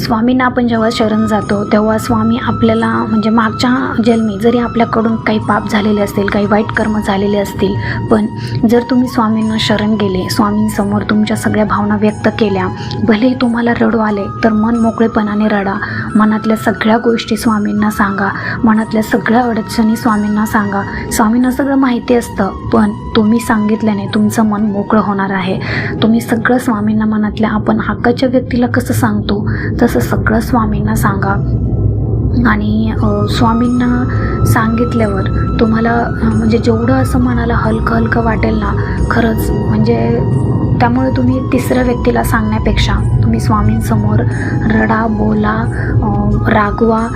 स्वामींना आपण जेव्हा शरण जातो तेव्हा स्वामी आपल्याला म्हणजे मागच्या जन्मी जरी आपल्याकडून काही पाप झालेले असतील काही वाईट कर्म झालेले असतील पण जर तुम्ही स्वामींना शरण गेले स्वामींसमोर तुमच्या सगळ्या भावना व्यक्त केल्या भलेही तुम्हाला रडू आले तर मन मोकळेपणाने रडा. मनातल्या सगळ्या गोष्टी स्वामींना सांगा. मनातल्या सगळ्या अडचणी स्वामींना सांगा. स्वामींना सगळं माहिती असतं पण तुम्ही सांगितल्याने तुमचं मन मोकळं होणार आहे. तुम्ही सगळं स्वामींना मनातल्या आपण हक्काच्या व्यक्तीला कसं सांगतो तर तसं सगळं स्वामींना सांगा. आणि स्वामींना सांगितल्यावर तुम्हाला म्हणजे जेवढं असं मनाला हलकं हलकं वाटेल ना खरंच म्हणजे त्यामुळे तुम्ही तिसऱ्या व्यक्तीला सांगण्यापेक्षा तुम्ही स्वामींसमोर रडा बोला रागवा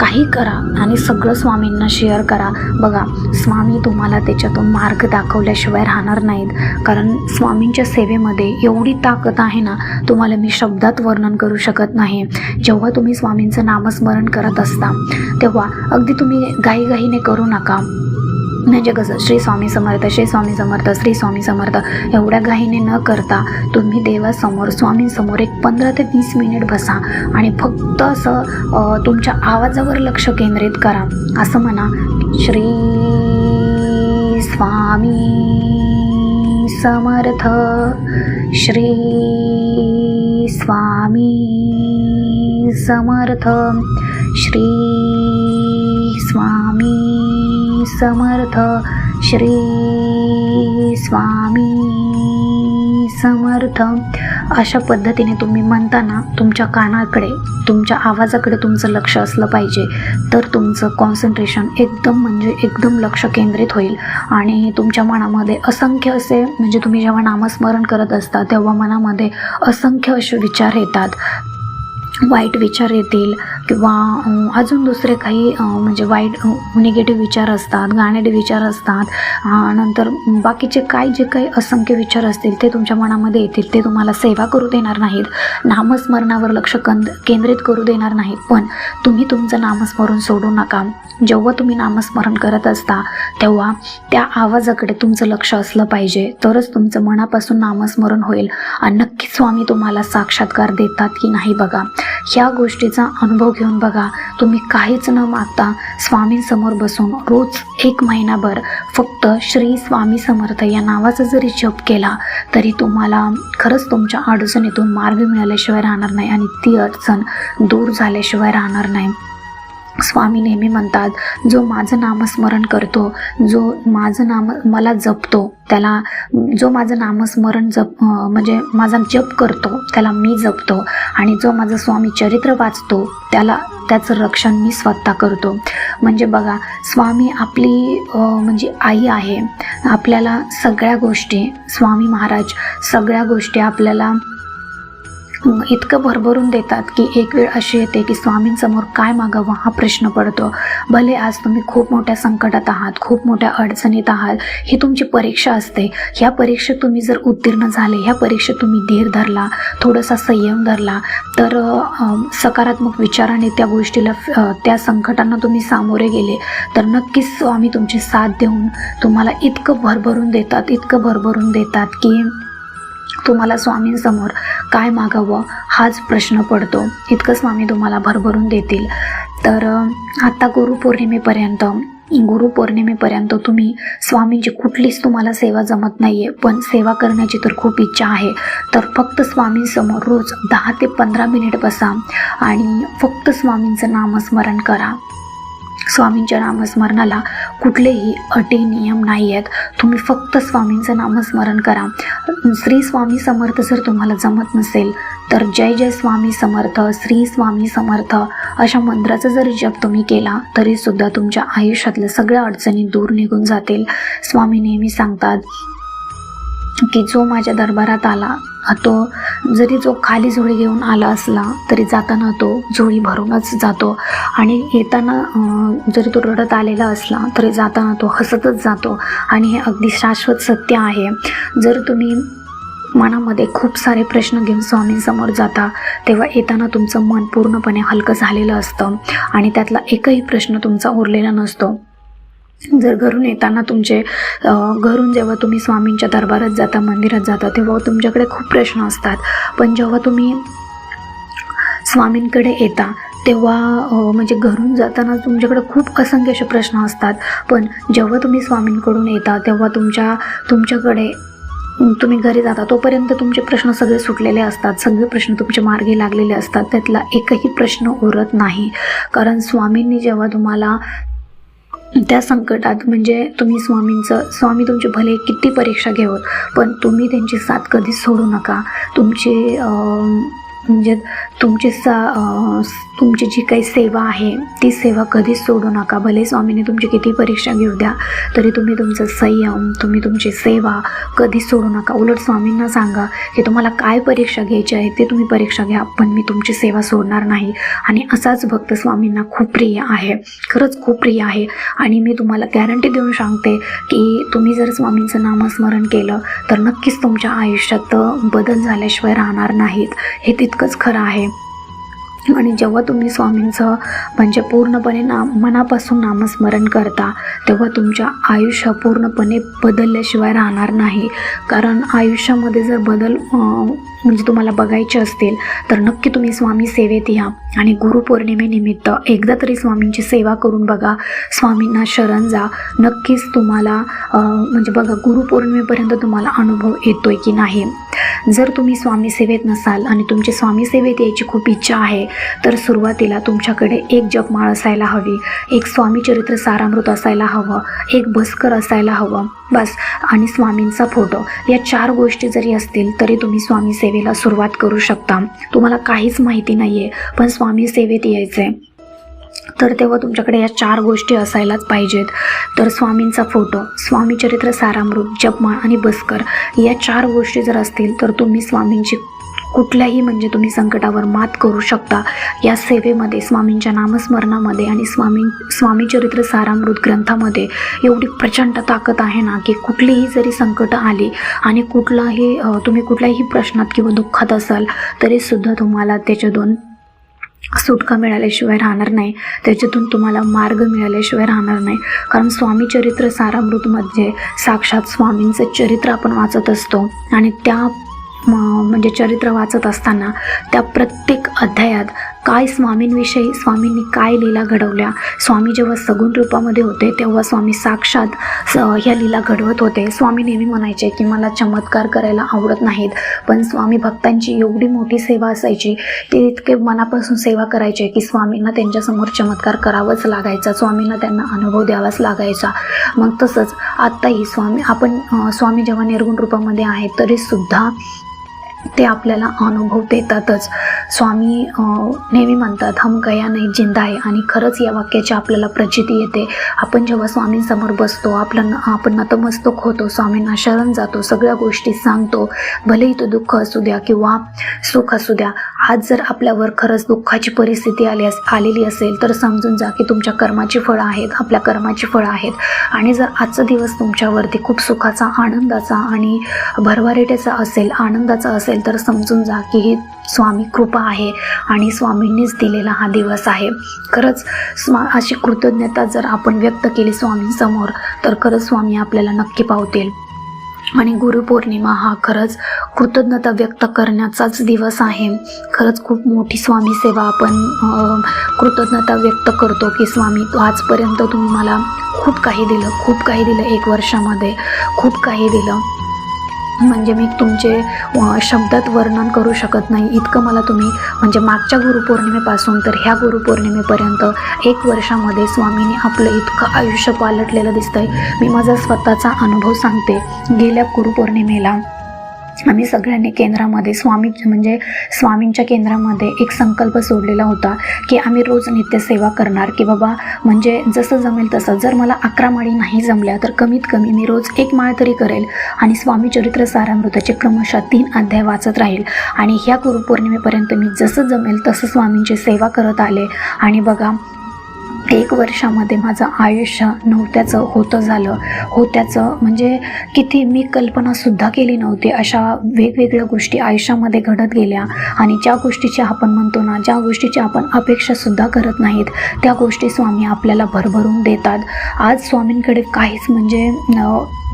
काही करा आणि सगळं स्वामींना शेअर करा. बघा स्वामी तुम्हाला त्याच्यातून मार्ग दाखवल्याशिवाय राहणार नाहीत. कारण स्वामींच्या सेवेमध्ये एवढी ताकद आहे ना तुम्हाला मी शब्दात वर्णन करू शकत नाही. जेव्हा तुम्ही स्वामींचं नामस्मरण करत असता तेव्हा अगदी तुम्ही घाईघाईने करू नका. म्हणजे कसं श्री स्वामी समर्थ श्री स्वामी समर्थ श्री स्वामी समर्थ एवढ्या घाईने न करता तुम्ही देवासमोर स्वामींसमोर एक पंधरा ते वीस मिनिट बसा आणि फक्त असं तुमच्या आवाजावर लक्ष केंद्रित करा. असं म्हणा श्री स्वामी समर्थ श्री स्वामी समर्थ श्री स्वामी समर्थ श्री स्वामी समर्थ. अशा पद्धतीने तुम्ही म्हणताना तुमच्या कानाकडे तुमच्या आवाजाकडे तुमचं लक्ष असलं पाहिजे. तर तुमचं कॉन्सन्ट्रेशन एकदम म्हणजे एकदम लक्ष केंद्रित होईल. आणि तुमच्या मनामध्ये असंख्य असे म्हणजे तुम्ही जेव्हा नामस्मरण करत असता तेव्हा मनामध्ये असंख्य असे विचार येतात. वाईट विचार येतील किंवा अजून दुसरे काही म्हणजे वाईट निगेटिव्ह विचार असतात गाण्याचे विचार असतात नंतर बाकीचे काय जे काही असंख्य विचार असतील ते तुमच्या मनामध्ये येतील ते तुम्हाला सेवा करू देणार नाहीत नामस्मरणावर लक्ष कंद केंद्रित करू देणार नाहीत. पण तुम्ही तुमचं नामस्मरण सोडू नका. जेव्हा तुम्ही नामस्मरण करत असता तेव्हा त्या आवाजाकडे तुमचं लक्ष असलं पाहिजे. तरच तुमचं मनापासून नामस्मरण होईल. आणि नक्कीच स्वामी तुम्हाला साक्षात्कार देतात की नाही बघा. ह्या गोष्टीचा अनुभव घेऊन बघा. तुम्ही काहीच न मागता स्वामींसमोर बसून रोज एक महिनाभर फक्त श्री स्वामी समर्थ या नावाचा जरी जप केला तरी तुम्हाला खरंच तुमच्या अडचणीतून मार्ग मिळाल्याशिवाय राहणार नाही आणि ती अडचण दूर झाल्याशिवाय राहणार नाही. स्वामी नेहमी म्हणतात जो माझं नामस्मरण करतो जो माझं नाम मला जपतो त्याला जो माझं नामस्मरण जप म्हणजे माझा जप करतो त्याला मी जपतो आणि जो माझं स्वामी चरित्र वाचतो त्याला त्याचं रक्षण मी स्वतः करतो. म्हणजे बघा स्वामी आपली म्हणजे आई आहे. आपल्याला सगळ्या गोष्टी स्वामी महाराज सगळ्या गोष्टी आपल्याला इतकं भरभरून देतात की एक वेळ अशी येते की स्वामींसमोर काय मागावं हा प्रश्न पडतो. भले आज तुम्ही खूप मोठ्या संकटात आहात खूप मोठ्या अडचणीत आहात ही तुमची परीक्षा असते. ह्या परीक्षेत तुम्ही जर उत्तीर्ण झाले ह्या परीक्षेत तुम्ही धीर धरला थोडासा संयम धरला तर सकारात्मक विचाराने त्या गोष्टीला त्या संकटांना तुम्ही सामोरे गेले तर नक्कीच स्वामी तुमची साथ देऊन तुम्हाला इतकं भरभरून देतात इतकं भरभरून देतात की तुम्हाला स्वामींसमोर काय मागावं हाच प्रश्न पडतो. इतकं स्वामी तुम्हाला भरभरून देतील. तर आत्ता गुरुपौर्णिमेपर्यंत गुरुपौर्णिमेपर्यंत तुम्ही स्वामींची कुठलीच तुम्हाला सेवा जमत नाही आहे पण सेवा करण्याची तर खूप इच्छा आहे. तर फक्त स्वामींसमोर रोज दहा ते पंधरा मिनिट बसा आणि फक्त स्वामींचं नामस्मरण करा. स्वामींच्या नामस्मरणाला कुठलेही अटी नियम नाही आहेत. तुम्ही फक्त स्वामींचं नामस्मरण करा. श्री स्वामी समर्थ जर तुम्हाला जमत नसेल तर जय जय स्वामी समर्थ श्री स्वामी समर्थ अशा मंत्राचा जरी जप तुम्ही केला तरीसुद्धा तुमच्या आयुष्यातल्या सगळ्या अडचणी दूर निघून जातील. स्वामी नेहमी सांगतात की जो माझ्या दरबारात आला तो जरी जो खाली झोळी घेऊन आला असला तरी जाताना तो झोळी भरूनच जातो. आणि येताना जरी तो रडत आलेला असला तरी जाताना तो हसतच जातो. आणि हे अगदी शाश्वत सत्य आहे. जर तुम्ही मनामध्ये खूप सारे प्रश्न घेऊन स्वामींसमोर जाता तेव्हा येताना तुमचं मन पूर्णपणे हलकं झालेलं असतं. आणि त्यातला एकही प्रश्न तुमचा उरलेला नसतो. जर घरून येताना तुमचे घरून जेव्हा तुम्ही स्वामींच्या दरबारात जाता मंदिरात जाता तेव्हा तुमच्याकडे खूप प्रश्न असतात. पण जेव्हा तुम्ही स्वामींकडे येता तेव्हा म्हणजे घरून जाताना तुमच्याकडे खूप असंख्य असे प्रश्न असतात. पण जेव्हा तुम्ही स्वामींकडून येता तेव्हा तुमच्या तुमच्याकडे तुम्ही घरी जाता तोपर्यंत तुमचे प्रश्न सगळे सुटलेले असतात. सगळे प्रश्न तुमच्या मार्गी लागलेले असतात. त्यातला एकही प्रश्न उरत नाही. कारण स्वामींनी जेव्हा तुम्हाला त्या संकटात म्हणजे तुम्ही स्वामींचं स्वामी तुमचे भले किती परीक्षा घेवत पण तुम्ही त्यांची साथ कधीच सोडू नका. तुमची म्हणजे तुमची सा तुमची जी काही सेवा आहे ती सेवा कधीच सोडू नका. भले स्वामीने तुमची किती परीक्षा घेऊ द्या तरी तुम्ही तुमचं संयम तुम्ही तुमची सेवा कधीच सोडू नका. उलट स्वामींना सांगा की तुम्हाला काय परीक्षा घ्यायची आहे ते तुम्ही परीक्षा घ्या पण मी तुमची सेवा सोडणार नाही. आणि असाच भक्त स्वामींना खूप प्रिय आहे. खरंच खूप प्रिय आहे. आणि मी तुम्हाला गॅरंटी देऊन सांगते की तुम्ही जर स्वामींचं नामस्मरण केलं तर नक्कीच तुमच्या आयुष्यात बदल झाल्याशिवाय राहणार नाहीत. हे तितकंच खरं आहे. आणि जेव्हा तुम्ही स्वामींचं म्हणजे पूर्णपणे ना मनापासून नामस्मरण करता तेव्हा तुमच्या आयुष्य पूर्णपणे बदलल्याशिवाय राहणार नाही. कारण आयुष्यामध्ये जर बदल म्हणजे तुम्हाला बघायचे असतील तर नक्की तुम्ही स्वामी सेवेत या. आणि गुरुपौर्णिमेनिमित्त एकदा तरी स्वामींची सेवा करून बघा. स्वामींना शरण जा. नक्कीच तुम्हाला म्हणजे बघा गुरुपौर्णिमेपर्यंत तुम्हाला अनुभव येतोय की नाही. जर तुम्ही स्वामी सेवेत नसाल आणि तुमची स्वामी सेवेत यायची खूप इच्छा आहे तर सुरुवातीला तुमच्याकडे एक जपमाळ असायला हवी एक स्वामी चरित्र सारामृत असायला हवं एक भस्कर असायला हवं. बस आणि स्वामींचा फोटो. या चार गोष्टी जरी असतील तरी तुम्ही स्वामी सेवेला सुरुवात करू शकता. तुम्हाला काहीच माहिती नाही आहे पण स्वामी सेवेत यायचं आहे तर तेव्हा तुमच्याकडे या चार गोष्टी असायलाच पाहिजेत. तर स्वामींचा फोटो स्वामी चरित्र सारामृत जपमाळ आणि बस्कर या चार गोष्टी जर असतील तर तुम्ही स्वामींची कुठल्याही म्हणजे तुम्ही संकटावर मात करू शकता. या सेवेमध्ये स्वामींच्या नामस्मरणामध्ये आणि स्वामी स्वामीचरित्र सारामृत ग्रंथामध्ये एवढी प्रचंड ताकद आहे ना की कुठलीही जरी संकट आली आणि कुठलाही तुम्ही कुठल्याही प्रश्नात किंवा दुःखात असाल तरीसुद्धा तुम्हाला त्याच्यातून सुटका मिळाल्याशिवाय राहणार नाही. त्याच्यातून तुम्हाला मार्ग मिळाल्याशिवाय राहणार नाही. कारण स्वामी चरित्र सारामृतमध्ये साक्षात स्वामींचं चरित्र आपण वाचत असतो आणि त्या म- म्हणजे चरित्र वाचत असताना त्या प्रत्येक अध्यायात काय स्वामींविषयी स्वामींनी काय लीला घडवल्या? स्वामी जेव्हा सगुण रूपामध्ये होते तेव्हा स्वामी साक्षात स- ह्या लीला घडवत होते. स्वामी नेहमी म्हणायचे की मला चमत्कार करायला आवडत नाहीत पण स्वामी भक्तांची एवढी मोठी सेवा असायची ते इतके मनापासून सेवा करायचे की स्वामींना त्यांच्यासमोर चमत्कार करावाच लागायचा स्वामींना त्यांना अनुभव द्यावाच लागायचा. मग तसंच आत्ताही स्वामी आपण स्वामी जेव्हा निर्गुण रूपामध्ये आहेत तरीसुद्धा ते आपल्याला अनुभव देतातच. स्वामी नेहमी म्हणतात हम गया नाही जिंदा आहे आणि खरंच या वाक्याची आपल्याला प्रचिती येते. आपण जेव्हा स्वामींसमोर बसतो आपलं आपण नतमस्तक होतो स्वामींना शरण जातो सगळ्या गोष्टी सांगतो भलेही तो दुःख असू द्या किंवा सुख असू द्या आज जर आपल्यावर खरंच दुःखाची परिस्थिती आली अस आलेली असेल तर समजून जा की तुमच्या कर्माची फळं आहेत आपल्या कर्माची फळं आहेत. आणि जर आजचा दिवस तुमच्यावरती खूप सुखाचा आनंदाचा आणि भरभराटीचा असेल आनंदाचा असेल तर समजून जा की ही स्वामी कृपा आहे आणि स्वामींनीच दिलेला हा दिवस आहे. खरंच स्वा अशी कृतज्ञता जर आपण व्यक्त केली स्वामींसमोर तर खरंच स्वामी आपल्याला नक्की पावतील. आणि गुरुपौर्णिमा हा खरंच कृतज्ञता व्यक्त करण्याचाच दिवस आहे. खरंच खूप मोठी स्वामी सेवा आपण कृतज्ञता व्यक्त करतो की स्वामी आजपर्यंत तुम्ही मला खूप काही दिलं खूप काही दिलं एक वर्षामध्ये. खूप काही दिलं. म्हणजे मी तुमचे शब्दात वर्णन करू शकत नाही. इतकं मला तुम्ही म्हणजे मागच्या गुरुपौर्णिमेपासून तर ह्या गुरुपौर्णिमेपर्यंत एक वर्षामध्ये स्वामीने आपलं इतकं आयुष्य पालटलेलं दिसतंय. मी माझा स्वतःचा अनुभव सांगते. गेल्या गुरुपौर्णिमेला आम्ही सगळ्यांनी केंद्रामध्ये स्वामी म्हणजे स्वामींच्या केंद्रामध्ये एक संकल्प सोडलेला होता की आम्ही रोज नित्यसेवा करणार की बाबा म्हणजे जसं जमेल तसं. जर मला अकरा माळी नाही जमल्या तर कमीत कमी मी रोज एक माळ तरी करेल आणि स्वामी चरित्र सारामृताचे क्रमशः तीन अध्याय वाचत राहील. आणि ह्या गुरुपौर्णिमेपर्यंत मी जसं जमेल तसं स्वामींची सेवा करत आले. आणि बघा एक वर्षामध्ये माझं आयुष्य नव्हत्याचं होतं झालं. होत्याचं म्हणजे किती मी कल्पनासुद्धा केली नव्हती. अशा वेगवेगळ्या गोष्टी आयुष्यामध्ये घडत गेल्या. आणि ज्या गोष्टीची आपण म्हणतो ना ज्या गोष्टीची आपण अपेक्षासुद्धा करत नाहीत त्या गोष्टी स्वामी आपल्याला भरभरून देतात. आज स्वामींकडे काहीच म्हणजे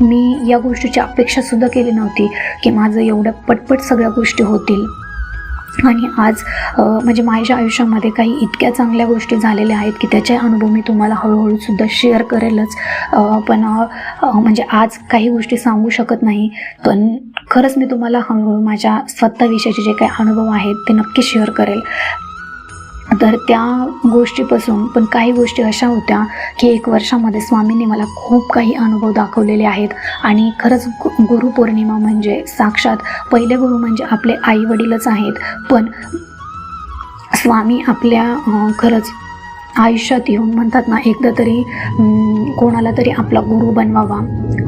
मी या गोष्टीची अपेक्षासुद्धा केली नव्हती की माझं एवढं पटपट सगळ्या गोष्टी होतील. आणि आज म्हणजे माझ्या आयुष्यामध्ये काही इतक्या चांगल्या गोष्टी झालेल्या आहेत की त्याचे अनुभव मी तुम्हाला हळूहळूसुद्धा शेअर करेलच. पण म्हणजे आज काही गोष्टी सांगू शकत नाही पण खरंच मी तुम्हाला हळूहळू माझ्या स्वतःविषयीचे जे काही अनुभव आहेत ते नक्की शेअर करेल. तर त्या गोष्टीपासून पण काही गोष्टी अशा होत्या की एक वर्षामध्ये स्वामींनी मला खूप काही अनुभव दाखवलेले आहेत. आणि खरंच गु- गुरुपौर्णिमा म्हणजे साक्षात पहिले गुरु म्हणजे आपले आई वडीलच आहेत. पण स्वामी आपल्या खरंच आयुष्यात येऊन म्हणतात ना एकदा तरी कोणाला तरी आपला गुरु बनवावा.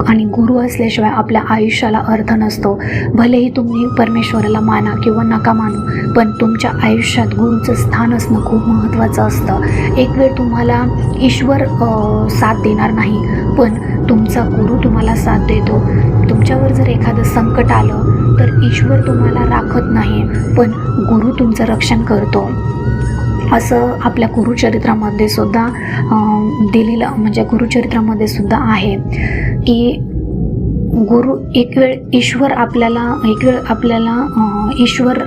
आणि गुरु असल्याशिवाय आपल्या आयुष्याला अर्थ नसतो. भलेही तुम्ही परमेश्वराला माना किंवा नका मानू पण तुमच्या आयुष्यात गुरुचं स्थान असणं खूप महत्त्वाचं असतं. एक वेळ तुम्हाला ईश्वर साथ देणार नाही पण तुमचा गुरु तुम्हाला साथ देतो. तुमच्यावर जर एखादं संकट आलं तर ईश्वर तुम्हाला राखत नाही पण गुरु तुमचं रक्षण करतो. असं आपल्या गुरुचरित्रामध्ये सुद्धा दिलेलं म्हणजे गुरुचरित्रामध्ये सुद्धा आहे की गुरु एक वेळ ईश्वर आपल्याला एक वेळ आपल्याला ईश्वर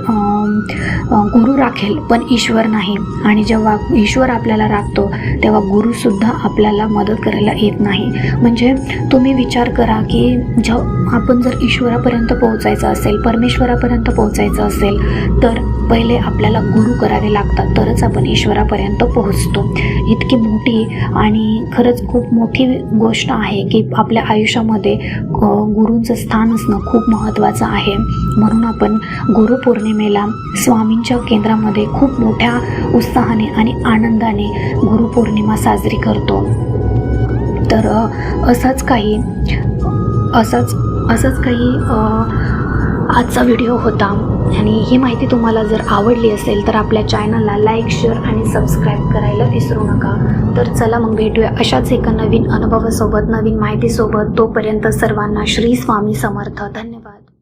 गुरु राखेल पण ईश्वर नाही. आणि जेव्हा ईश्वर आपल्याला राखतो तेव्हा गुरुसुद्धा आपल्याला मदत करायला येत नाही. म्हणजे तुम्ही विचार करा की जेव आपण जर ईश्वरापर्यंत पोहोचायचं असेल परमेश्वरापर्यंत पोहोचायचं असेल तर पहिले आपल्याला गुरु करावे लागतात. तरच आपण ईश्वरापर्यंत पोहोचतो. इतकी मोठी आणि खरंच खूप मोठी गोष्ट आहे की आपल्या आयुष्यामध्ये गुरूंचं स्थान असणं खूप महत्त्वाचं आहे. म्हणून आपण गुरुपौर्णिमेला स्वामींच्या केंद्रामध्ये खूप मोठ्या उत्साहाने आणि आनंदाने गुरुपौर्णिमा साजरी करतो. तर असंच काही असंच असंच काही आजचा व्हिडिओ होता. आणि ही माहिती तुम्हाला जर आवडली असेल तर आपल्या चॅनलला लाईक शेअर आणि सबस्क्राईब करायला विसरू नका. तर चला मग भेटूया अशाच एका नवीन अनुभवासोबत नवीन माहितीसोबत. तोपर्यंत सर्वांना श्री स्वामी समर्थ. धन्यवाद.